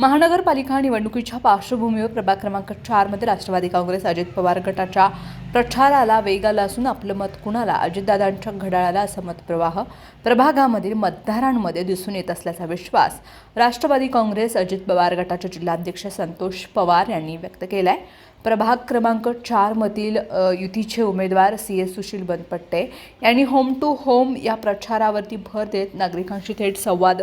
महानगरपालिका निवडणुकीच्या पार्श्वभूमीवर प्रभाग क्रमांक चारमध्ये राष्ट्रवादी काँग्रेस अजित पवार गटाच्या प्रचाराला वेग आला असून आपलं मत कुणाला? अजितदादांच्या घड्याळाला असं मतप्रवाह प्रभागामधील मतदारांमध्ये दिसून येत असल्याचा विश्वास राष्ट्रवादी काँग्रेस अजित पवार गटाचे जिल्हाध्यक्ष संतोष पवार यांनी व्यक्त केला आहे प्रभाग क्रमांक चारमधील युतीचे उमेदवार सी. एस. सुशील बनपट्टे यांनी होम टू होम या प्रचारावरती भर देत नागरिकांशी थेट संवाद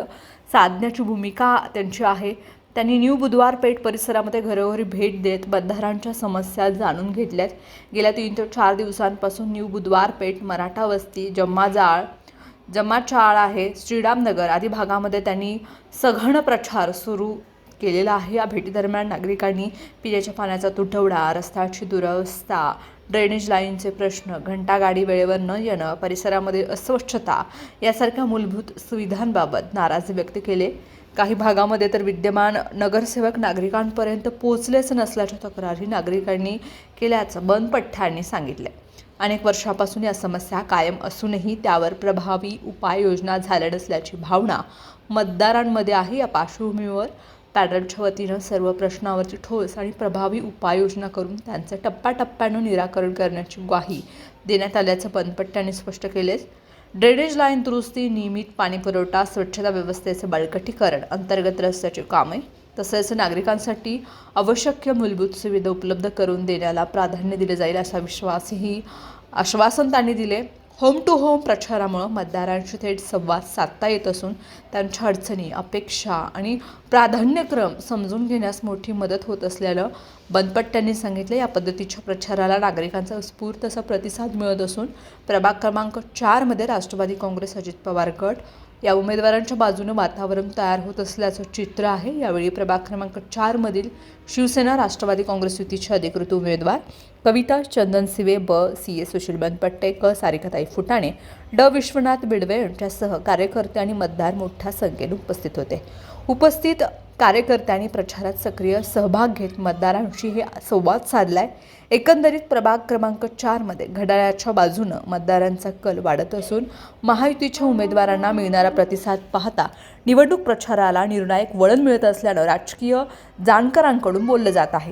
साधण्याची भूमिका त्यांची आहे. त्यांनी न्यू बुधवार पेठ परिसरामध्ये घरोघरी भेट देत मतदारांच्या समस्या जाणून घेतल्यात. गेल्या तीन ते चार दिवसांपासून न्यू बुधवार पेठ मराठा वस्ती जम्माजाळ जमाचाळ आहे. श्रीरामनगर आदी भागामध्ये त्यांनी सघन प्रचार सुरू केलेला आहे. या भेटीदरम्यान नागरिकांनी पिण्याच्या पाण्याचा तुटवडा रस्त्याची दुरवस्था ड्रेनेज लाईनचे प्रश्न घंटागाडी वेळेवर न येणं परिसरामध्ये अस्वच्छता यासारख्या मूलभूत सुविधांबाबत नाराजी व्यक्त केले. काही भागामध्ये तर विद्यमान नगरसेवक नागरिकांपर्यंत पोचलेच नसल्याच्या तक्रारी नागरिकांनी केल्याचं बनपठ्ठ्यांनी सांगितलं अनेक वर्षापासून या समस्या कायम असूनही त्यावर प्रभावी उपाययोजना झाल्या नसल्याची भावना मतदारांमध्ये आहे. या पार्श्वभूमीवर पॅडलच्या वतीनं सर्व प्रश्नावरती ठोस आणि प्रभावी उपाययोजना करून त्यांचं टप्प्याटप्प्यानं निराकरण करण्याची ग्वाही देण्यात आल्याचं बनपट्ट्यांनी स्पष्ट केले ड्रेनेज लाईन दुरुस्ती नियमित पाणीपुरवठा स्वच्छता व्यवस्थेचे बळकटीकरण अंतर्गत रस्त्याची कामे तसेच नागरिकांसाठी आवश्यक मूलभूत सुविधा उपलब्ध करून देण्याला प्राधान्य दिले जाईल असा विश्वासही आश्वासन त्यांनी दिले. होम टू होम प्रचारामुळं मतदारांशी थेट संवाद साधता येत असून त्यांच्या अडचणी अपेक्षा आणि प्राधान्यक्रम समजून घेण्यास मोठी मदत होत असल्यानं बनपट्ट्यांनी सांगितले या पद्धतीच्या प्रचाराला नागरिकांचा उत्स्फूर्त असा प्रतिसाद मिळत असून प्रभाग क्रमांक चारमध्ये राष्ट्रवादी काँग्रेस अजित पवार गट या उमेदवारांच्या बाजूनं वातावरण तयार होत असल्याचं चित्र आहे. यावेळी प्रभाग क्रमांक चारमधील शिवसेना राष्ट्रवादी काँग्रेस युतीचे अधिकृत उमेदवार कविता चंदन सिवे ब. सी. ए. सुशील बनपट्टे क. सारिकाताई फुटाणे ड. विश्वनाथ बिडवे यांच्यासह कार्यकर्ते आणि मतदार मोठ्या संख्येने उपस्थित होते. उपस्थित कार्यकर्त्यांनी प्रचारात सक्रिय सहभाग घेत मतदारांशी हे संवाद साधलाय. एकंदरीत प्रभाग क्रमांक चारमध्ये घड्याळाच्या बाजूनं मतदारांचा कल वाढत असून महायुतीच्या उमेदवारांना मिळणारा प्रतिसाद पाहता निवडणूक प्रचाराला निर्णायक वळण मिळत असल्यानं राजकीय जाणकारांकडून बोललं जात आहे.